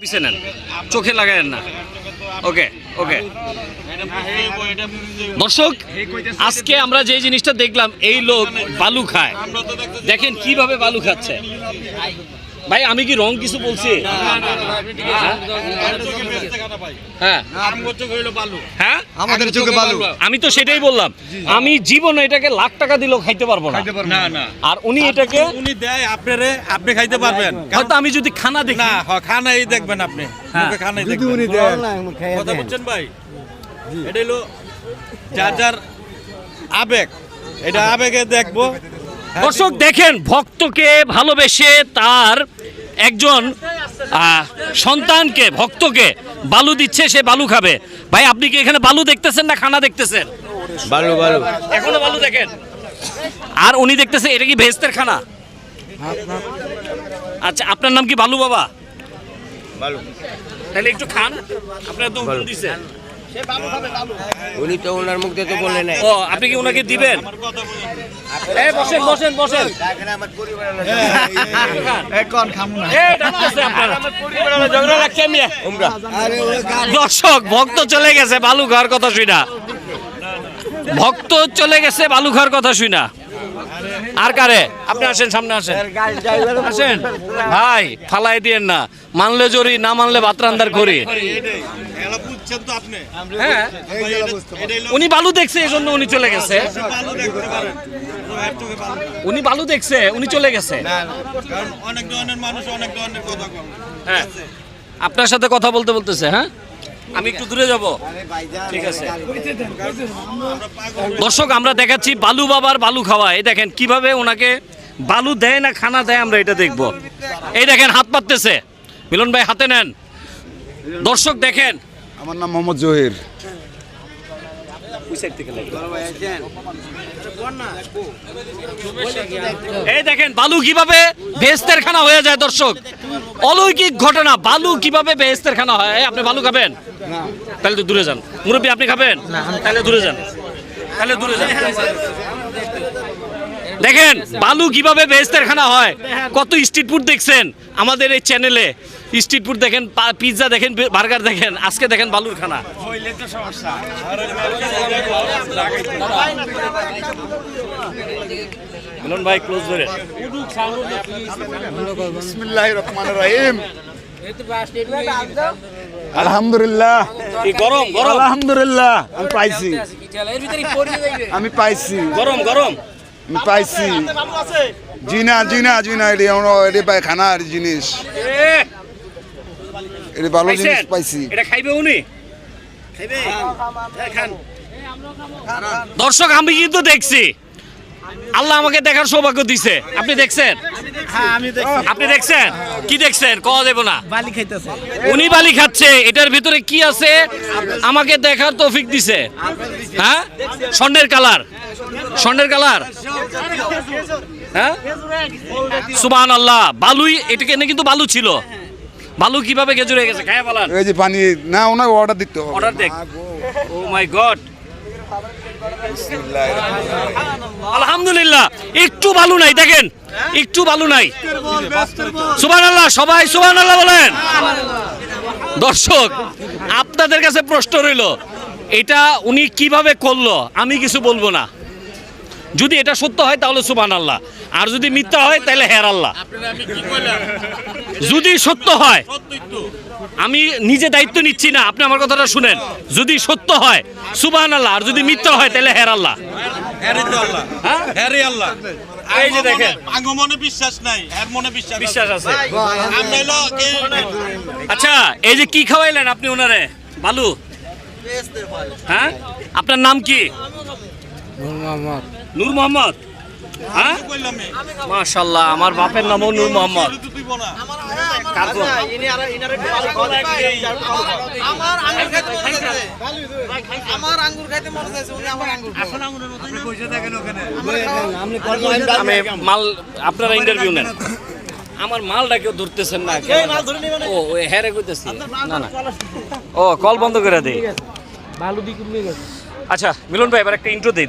পিছে নেন। চোখে লাগায়েন না। ওকে ওকে দর্শক, আজকে আমরা যে জিনিসটা দেখলাম, এই লোক বালু খায়। দেখেন কীভাবে বালু খাচ্ছে। ভাই আমি কি রং কিছু বলছি? হ্যাঁ? হ্যাঁ। আমাদের চোখে বালু। আমি তো সেটাই বললাম। আমি জীবনে এটাকে লাখ টাকা দিলেও খাইতে পারব না। না না। আর উনি এটাকে উনি দেয় আপনারে আপনি খাইতে পারবেন। হয়তো আমি যদি খানা দেখি না খানাই দেখবেন আপনি। হ্যাঁ। খানাই দেখবেন। উনি দেন। কথা বলছেন ভাই? এটা হলো যার যার আবেগ। এটা আবেগে দেখব দর্শক দেখেন ভক্তকে ভালোবেসে তার একজন সন্তানকে ভক্তকে বালু দিচ্ছে সে বালু খাবে। ভাই আপনি কি এখানে বালু দেখতেছেন না খানা দেখতেছেন? বালু বালু। এখনও বালু দেখেন? আর উনি দেখতেছে এটা কি ভেস্তের খানা? আচ্ছা আপনার নাম কি বালু বাবা? বালু। তাহলে একটু খান আপনার তো দিছে। উনি তো ওনার মুখ দিয়ে তো বলে নাই। ও আপনি কি ওনাকে দিবেন? এই বসেন বসেন বসেন। মিয়া। দর্শক ভক্ত চলে গেছে বালু ঘর কথা শুনা ভক্ত চলে গেছে বালু ঘর কথা শুনা আর কারে? আপনি আসেন সামনে আসেন। আসেন। ভাই ফালাই দিয়েন না। মানলে জরি না মানলে ভাত রান্দার করি এলা বুঝছেন তো আপনি হ্যাঁ? উনি বালু দেখছে এই জন্য উনি চলে গেছে। উনি বালু দেখছে উনি চলে গেছে। অনেক ধরনের মানুষ অনেক ধরনের কথা হ্যাঁ। আপনার সাথে কথা বলতে বলতেছে হ্যাঁ? আমি একটু দূরে যাব। ঠিক আছে। দর্শক আমরা দেখাচ্ছি বালু বাবার বালু খাওয়া। এই দেখেন কীভাবে ওনাকে বালু দেয় না খানা দেয় আমরা এটা দেখব। এই দেখেন হাত পাততেছে। মিলন ভাই হাতে নেন। দর্শক দেখেন। আমার নাম মোহাম্মদ জহির। এই দেখেন বালু কীভাবে ভেস্তের খানা হয়ে যায় দর্শক? অলৌকিক ঘটনা বালু কীভাবে বেহেস্তের খানা হয়? আপনি বালু খাবেন? তাহলে তো দূরে যান। মুরব্বী আপনি খাবেন? তাহলে দূরে যান। তাহলে দূরে যান। দেখেন বালু কীভাবে বেহেস্তের খানা হয়? কত স্ট্রিট ফুড দেখছেন আমাদের এই চ্যানেলে স্ট্রিট ফুড দেখেন পিৎজা দেখেন বার্গার দেখেন আজকে দেখেন বালুর খানা। মিলন ভাই ক্লোজ ধরে। আলহামদুলিল্লাহ। এই গরম গরম। আলহামদুলিল্লাহ। আমি পাইছি। আমি পাইছি। গরম গরম। পাইছি জিনা জিনা জিনা এটি আমরা এটি পাই খানার জিনিস এটি ভালো জিনিস পাইছি এটা খাইবে উনি দর্শক আমি কিন্তু দেখছি। আল্লাহ আমাকে দেখার সৌভাগ্য দিছে। আপনি দেখছেন? আপনি দেখছেন? কি দেখছেন? কওয়া দেব না। বালি খাইতেছে। উনি বালি খাচ্ছে। এটার ভিতরে কি আছে? আমাকে দেখার তৌফিক দিছে। হ্যাঁ? স্বর্ণের কালার। স্বর্ণের কালার। হ্যাঁ? সুবহান আল্লাহ বালুই এটাকে এনে কিন্তু বালু ছিল। বালু কীভাবে গেজুরে গেছে? খায়া বালান। এই যে পানি না ওনাকে অর্ডার দিতে হবে। অর্ডার দেখ। ও মাই গড আলহামদুলিল্লাহ। একটু বালু নাই দেখেন। একটু বালু নাই। সুবহান আল্লাহ সবাই সুবান আল্লাহ বলেন। দর্শক আপনাদের কাছে প্রশ্ন রইল এটা উনি কীভাবে করল? আমি কিছু বলব না। যদি এটা সত্য হয় তাহলে সুবান আল্লাহ আর যদি মিথ্যা হয় তাহলে হের আল্লাহ। যদি সত্য হয় আমি নিজে দায়িত্ব নিচ্ছি না আপনি আমার কথাটা শুনেন। যদি সত্য হয় সুবান আল্লাহ আর যদি মিথ্যা হয় তাহলে হের আল্লাহ। হ্যারি তো আল্লাহ। হ্যাঁ? হ্যারি আল্লাহ। এই যে দেখেন। বিশ্বাস নাই এর মনে বিশ্বাস বিশ্বাস আছে। আমরা হলো কি- আচ্ছা এই যে কি খাওয়াইলেন আপনি ওনারে? বালু? হ্যাঁ? আপনার নাম কি? নূর মোহাম্মদ হ্যাঁ? মাশাল্লাহ আমার বাপের নামও নূর মোহাম্মদ। আমি মাল আপনারা ইন্টারভিউ নেন। আমার মালটা কেউ ধরতেছেন না ও হ্যারে কইতেছি। না না। ও কল বন্ধ করে দেই আচ্ছা মিলন ভাই এবার একটা ইন্ট্রো দেই।